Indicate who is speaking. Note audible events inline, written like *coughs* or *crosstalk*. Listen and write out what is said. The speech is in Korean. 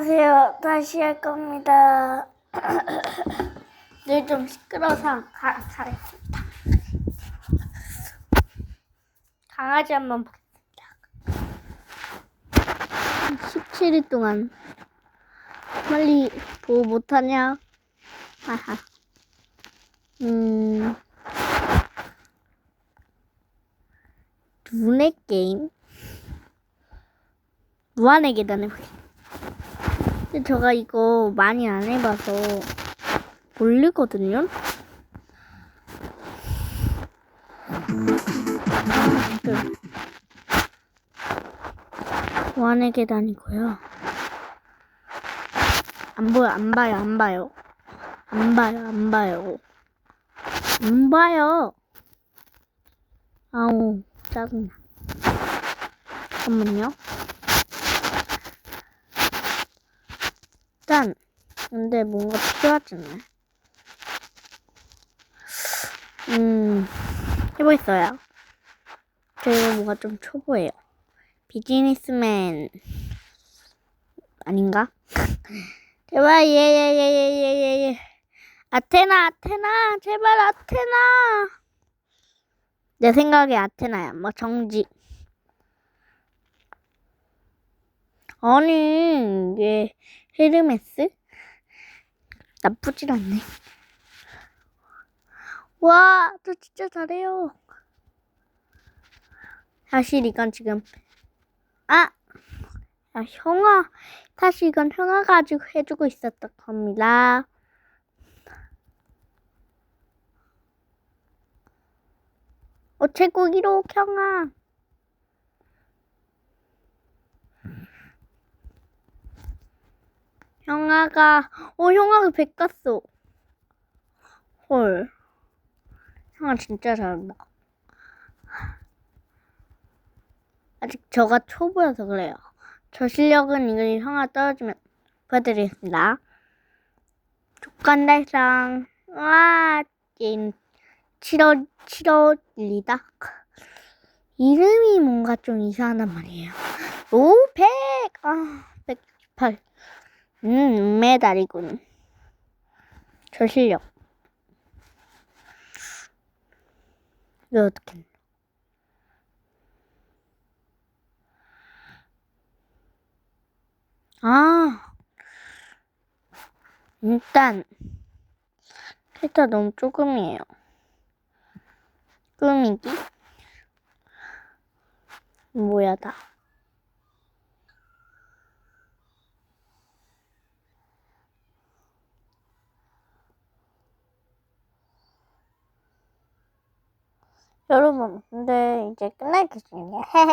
Speaker 1: 안녕하세요. 다시 할 겁니다. *coughs* 늘 좀 시끄러워서 가, 가겠습니다. 강아지 한번 보겠습니다. 17일 동안 빨리 보호 못하냐? 하하. 음. 눈의 게임? 무한의 계단을 보겠습니다. 근데 제가 이거 많이 안 해봐서 모르거든요. 무한의 계단이고요. 안 보여, 안 봐요, 안 봐요. 안 봐요, 안 봐요. 안 봐요. 아우, 짜증나. 잠깐만요. 일단 근데 뭔가 필요하잖아요. 음 해보겠어요. 저 이거 뭔가 좀 초보예요. 비즈니스맨 아닌가? *laughs* 제발 예예 예 예 예 예 아테나 아테나 제발 아테나 내 생각에 아테나야 뭐 정지 아니 이게 헤르메스? 나쁘진 않네. 와, 저 진짜 잘해요. 사실 이건 지금, 아! 야, 형아. 사실 이건 형아가 아직 해주고 있었던 겁니다. 어, 최고 기록, 형아. 형아가 어 형아가 백 갔어. 헐. 형아 진짜 잘한다. 아직 저가 초보여서 그래요. 저 실력은 이거 형아 떨어지면 보여드리겠습니다. 족간 달성. 와, 찐 7월 7월이다. 이름이 뭔가 좀 이상하단 말이에요. 오, 100! 아, 168. 음, 메달이군. 저 실력. 이거 어떻게? 아, 일단, 캐릭터 너무 조금이에요. 꾸미기? 뭐야, 다. 여러분, 근데 이제 끝날 기준이에요. *laughs*